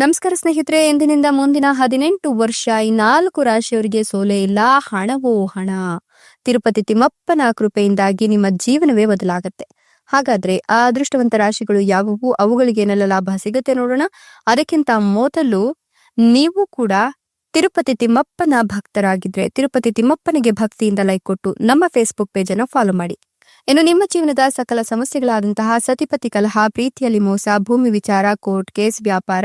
ನಮಸ್ಕಾರ ಸ್ನೇಹಿತರೆ ಎಂದಿನಿಂದ ಮುಂದಿನ ಹದಿನೆಂಟು ವರ್ಷ ಈ ನಾಲ್ಕು ರಾಶಿಯವರಿಗೆ ಸೋಲೆ ಇಲ್ಲ, ಹಣವೋ ಹಣ. ತಿರುಪತಿ ತಿಮ್ಮಪ್ಪನ ಕೃಪೆಯಿಂದಾಗಿ ನಿಮ್ಮ ಜೀವನವೇ ಬದಲಾಗತ್ತೆ. ಹಾಗಾದ್ರೆ ಆ ಅದೃಷ್ಟವಂತ ರಾಶಿಗಳು ಯಾವುವು? ಅವುಗಳಿಗೆ ಏನೆಲ್ಲ ಲಾಭ ಸಿಗುತ್ತೆ ನೋಡೋಣ. ಅದಕ್ಕಿಂತ ಮೊದಲು ನೀವು ಕೂಡ ತಿರುಪತಿ ತಿಮ್ಮಪ್ಪನ ಭಕ್ತರಾಗಿದ್ರೆ, ತಿರುಪತಿ ತಿಮ್ಮಪ್ಪನಿಗೆ ಭಕ್ತಿಯಿಂದ ಲೈಕ್ ಕೊಟ್ಟು ನಮ್ಮ ಫೇಸ್ಬುಕ್ ಪೇಜ್ ಅನ್ನು ಫಾಲೋ ಮಾಡಿ. ಇನ್ನು ನಿಮ್ಮ ಜೀವನದ ಸಕಲ ಸಮಸ್ಯೆಗಳಾದಂತಹ ಸತಿಪತಿ ಕಲಹ, ಪ್ರೀತಿಯಲ್ಲಿ ಮೋಸ, ಭೂಮಿ ವಿಚಾರ ಕೋರ್ಟ್ ಕೇಸ್ ವ್ಯಾಪಾರ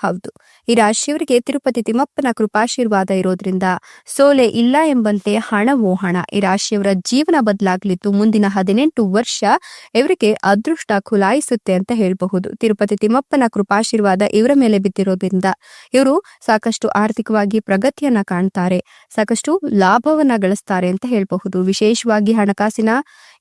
ಹೌದು. ಈ ರಾಶಿಯವರಿಗೆ ತಿರುಪತಿ ತಿಮ್ಮಪ್ಪನ ಕೃಪಾಶೀರ್ವಾದ ಇರೋದ್ರಿಂದ ಸೋಲೆ ಇಲ್ಲ ಎಂಬಂತೆ ಹಣವೋ ಹಣ ಈ ರಾಶಿಯವರ ಜೀವನ ಬದಲಾಗಲಿದ್ದು ಮುಂದಿನ ಹದಿನೆಂಟು ವರ್ಷ ಇವರಿಗೆ ಅದೃಷ್ಟ ಖುಲಾಯಿಸುತ್ತೆ ಅಂತ ಹೇಳಬಹುದು. ತಿರುಪತಿ ತಿಮ್ಮಪ್ಪನ ಕೃಪಾಶೀರ್ವಾದ ಇವರ ಮೇಲೆ ಬಿದ್ದಿರೋದ್ರಿಂದ ಇವರು ಸಾಕಷ್ಟು ಆರ್ಥಿಕವಾಗಿ ಪ್ರಗತಿಯನ್ನ ಕಾಣ್ತಾರೆ, ಸಾಕಷ್ಟು ಲಾಭವನ್ನ ಗಳಿಸ್ತಾರೆ ಅಂತ ಹೇಳಬಹುದು. ವಿಶೇಷವಾಗಿ ಹಣಕಾಸಿನ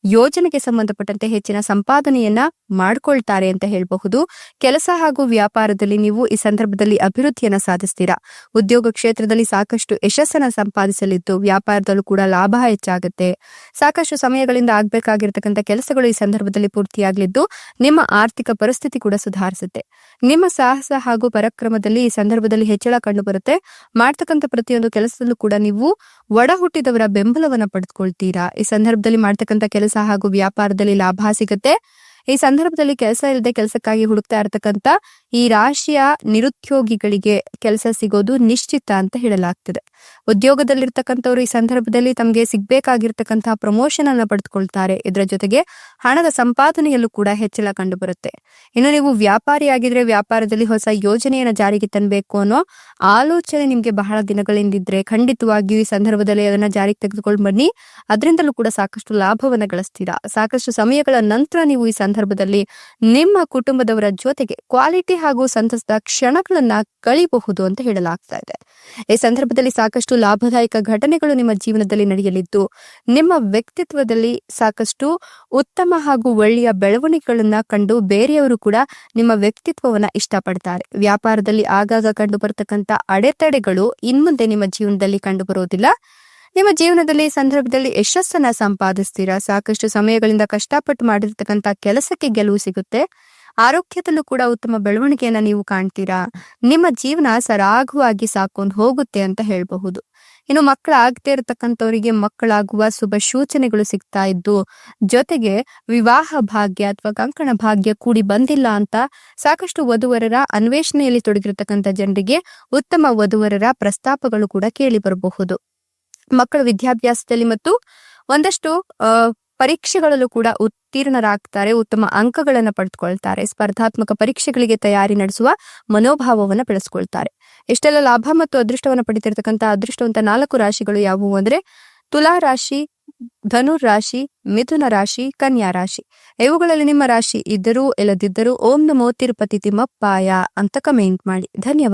ಯೋಜನೆಗೆ ಸಂಬಂಧಪಟ್ಟಂತೆ ಹೆಚ್ಚಿನ ಸಂಪಾದನೆಯನ್ನ ಮಾಡ್ಕೊಳ್ತಾರೆ ಅಂತ ಹೇಳಬಹುದು. ಕೆಲಸ ಹಾಗೂ ವ್ಯಾಪಾರದಲ್ಲಿ ನೀವು ಈ ಸಂದರ್ಭದಲ್ಲಿ ಅಭಿವೃದ್ಧಿಯನ್ನ ಸಾಧಿಸ್ತೀರಾ? ಉದ್ಯೋಗ ಕ್ಷೇತ್ರದಲ್ಲಿ ಸಾಕಷ್ಟು ಯಶಸ್ಸನ್ನ ಸಂಪಾದಿಸಲಿದ್ದು ವ್ಯಾಪಾರದಲ್ಲೂ ಕೂಡ ಲಾಭ ಹೆಚ್ಚಾಗುತ್ತೆ. ಸಾಕಷ್ಟು ಸಮಯಗಳಿಂದ ಆಗ್ಬೇಕಾಗಿರ್ತಕ್ಕಂಥ ಕೆಲಸಗಳು ಈ ಸಂದರ್ಭದಲ್ಲಿ ಪೂರ್ತಿಯಾಗಲಿದ್ದು ನಿಮ್ಮ ಆರ್ಥಿಕ ಪರಿಸ್ಥಿತಿ ಕೂಡ ಸುಧಾರಿಸುತ್ತೆ. ನಿಮ್ಮ ಸಾಹಸ ಹಾಗೂ ಪರಕ್ರಮದಲ್ಲಿ ಈ ಸಂದರ್ಭದಲ್ಲಿ ಹೆಚ್ಚಳ ಕಂಡು ಬರುತ್ತೆ. ಮಾಡ್ತಕ್ಕಂಥ ಪ್ರತಿಯೊಂದು ಕೆಲಸದಲ್ಲೂ ಕೂಡ ನೀವು ಒಡ ಹುಟ್ಟಿದವರ ಬೆಂಬಲವನ್ನ ಪಡೆದುಕೊಳ್ತೀರಾ? ಈ ಸಂದರ್ಭದಲ್ಲಿ ಮಾಡ್ತಕ್ಕಂಥ ಕೆಲಸ ಹಾಗೂ ವ್ಯಾಪಾರದಲ್ಲಿ ಲಾಭ ಸಿಗುತ್ತೆ. ಈ ಸಂದರ್ಭದಲ್ಲಿ ಕೆಲಸ ಇಲ್ಲದೆ ಕೆಲಸಕ್ಕಾಗಿ ಹುಡುಕ್ತಾ ಇರತಕ್ಕಂತ ಈ ರಾಶಿಯ ನಿರುದ್ಯೋಗಿಗಳಿಗೆ ಕೆಲಸ ಸಿಗೋದು ನಿಶ್ಚಿತ ಅಂತ ಹೇಳಲಾಗ್ತದೆ. ಉದ್ಯೋಗದಲ್ಲಿರ್ತಕ್ಕಂಥವ್ರು ಈ ಸಂದರ್ಭದಲ್ಲಿ ತಮಗೆ ಸಿಗ್ಬೇಕಾಗಿರ್ತಕ್ಕಂತಹ ಪ್ರಮೋಷನ್ ಅನ್ನ ಪಡೆದುಕೊಳ್ತಾರೆ. ಇದರ ಜೊತೆಗೆ ಹಣದ ಸಂಪಾದನೆಯಲ್ಲೂ ಕೂಡ ಹೆಚ್ಚಳ ಕಂಡು ಬರುತ್ತೆ ಇನ್ನು ನೀವು ವ್ಯಾಪಾರಿಯಾಗಿದ್ರೆ ವ್ಯಾಪಾರದಲ್ಲಿ ಹೊಸ ಯೋಜನೆಯನ್ನ ಜಾರಿಗೆ ತನ್ಬೇಕು ಅನ್ನೋ ಆಲೋಚನೆ ನಿಮ್ಗೆ ಬಹಳ ದಿನಗಳಿಂದಿದ್ರೆ ಖಂಡಿತವಾಗಿಯೂ ಈ ಸಂದರ್ಭದಲ್ಲಿ ಅದನ್ನ ಜಾರಿಗೆ ತೆಗೆದುಕೊಂಡು ಬನ್ನಿ ಅದರಿಂದಲೂ ಕೂಡ ಸಾಕಷ್ಟು ಲಾಭವನ್ನ ಗಳಿಸ್ತೀರಾ. ಸಾಕಷ್ಟು ಸಮಯಗಳ ನಂತರ ನೀವು ಈ ಸಂದರ್ಭದಲ್ಲಿ ನಿಮ್ಮ ಕುಟುಂಬದವರ ಜೊತೆಗೆ ಕ್ವಾಲಿಟಿ ಹಾಗೂ ಸಂತಸದ ಕ್ಷಣಗಳನ್ನ ಕಳಿಬಹುದು ಅಂತ ಹೇಳಲಾಗ್ತಾ ಇದೆ. ಈ ಸಂದರ್ಭದಲ್ಲಿ ಸಾಕಷ್ಟು ಲಾಭದಾಯಕ ಘಟನೆಗಳು ನಿಮ್ಮ ಜೀವನದಲ್ಲಿ ನಡೆಯಲಿದ್ದು, ನಿಮ್ಮ ವ್ಯಕ್ತಿತ್ವದಲ್ಲಿ ಸಾಕಷ್ಟು ಉತ್ತಮ ಹಾಗೂ ಒಳ್ಳೆಯ ಬೆಳವಣಿಗೆಗಳನ್ನ ಕಂಡು ಬೇರೆಯವರು ಕೂಡ ನಿಮ್ಮ ವ್ಯಕ್ತಿತ್ವವನ್ನ ಇಷ್ಟಪಡ್ತಾರೆ. ವ್ಯಾಪಾರದಲ್ಲಿ ಆಗಾಗ ಕಂಡು ಬರತಕ್ಕಂತ ಅಡೆತಡೆಗಳು ಇನ್ಮುಂದೆ ನಿಮ್ಮ ಜೀವನದಲ್ಲಿ ಕಂಡು ನಿಮ್ಮ ಜೀವನದಲ್ಲಿ ಸಂದರ್ಭದಲ್ಲಿ ಯಶಸ್ಸನ್ನ ಸಂಪಾದಿಸ್ತೀರಾ? ಸಾಕಷ್ಟು ಸಮಯಗಳಿಂದ ಕಷ್ಟಪಟ್ಟು ಮಾಡಿರ್ತಕ್ಕಂಥ ಕೆಲಸಕ್ಕೆ ಗೆಲುವು ಸಿಗುತ್ತೆ. ಆರೋಗ್ಯದಲ್ಲೂ ಕೂಡ ಉತ್ತಮ ಬೆಳವಣಿಗೆಯನ್ನ ನೀವು ಕಾಣ್ತೀರಾ? ನಿಮ್ಮ ಜೀವನ ಸರಾಗವಾಗಿ ಸಾಕೊಂಡು ಹೋಗುತ್ತೆ ಅಂತ ಹೇಳಬಹುದು. ಇನ್ನು ಮಕ್ಕಳಾಗದೇ ಇರತಕ್ಕಂಥವರಿಗೆ ಮಕ್ಕಳಾಗುವ ಶುಭ ಸೂಚನೆಗಳು ಸಿಗ್ತಾ ಇದ್ದು, ಜೊತೆಗೆ ವಿವಾಹ ಭಾಗ್ಯ ಅಥವಾ ಕಂಕಣ ಭಾಗ್ಯ ಕೂಡಿ ಬಂದಿಲ್ಲ ಅಂತ ಸಾಕಷ್ಟು ವಧುವರರ ಅನ್ವೇಷಣೆಯಲ್ಲಿ ತೊಡಗಿರತಕ್ಕಂಥ ಜನರಿಗೆ ಉತ್ತಮ ವಧುವರರ ಪ್ರಸ್ತಾಪಗಳು ಕೂಡ ಕೇಳಿ ಬರಬಹುದು. ಮಕ್ಕಳ ವಿದ್ಯಾಭ್ಯಾಸದಲ್ಲಿ ಮತ್ತು ಒಂದಷ್ಟು ಪರೀಕ್ಷೆಗಳಲ್ಲೂ ಕೂಡ ಉತ್ತೀರ್ಣರಾಗ್ತಾರೆ, ಉತ್ತಮ ಅಂಕಗಳನ್ನು ಪಡೆದುಕೊಳ್ತಾರೆ ಸ್ಪರ್ಧಾತ್ಮಕ ಪರೀಕ್ಷೆಗಳಿಗೆ ತಯಾರಿ ನಡೆಸುವ ಮನೋಭಾವವನ್ನು ಬೆಳೆಸ್ಕೊಳ್ತಾರೆ. ಇಷ್ಟೆಲ್ಲ ಲಾಭ ಮತ್ತು ಅದೃಷ್ಟವನ್ನ ಪಡಿತಿರ್ತಕ್ಕಂಥ ಅದೃಷ್ಟವಂತ ನಾಲ್ಕು ರಾಶಿಗಳು ಯಾವುವು ಅಂದ್ರೆ ತುಲಾ ರಾಶಿ ಧನುರ್ ರಾಶಿ, ಮಿಥುನ ರಾಶಿ, ಕನ್ಯಾ ರಾಶಿ. ಇವುಗಳಲ್ಲಿ ನಿಮ್ಮ ರಾಶಿ ಇದ್ದರೂ, ಇಲ್ಲದಿದ್ದರೂ ಓಂ ನಮೋ ತಿರುಪತಿ ತಿಮ್ಮಪ್ಪಾಯ ಅಂತ ಕಮೆಂಟ್ ಮಾಡಿ. ಧನ್ಯವಾದ.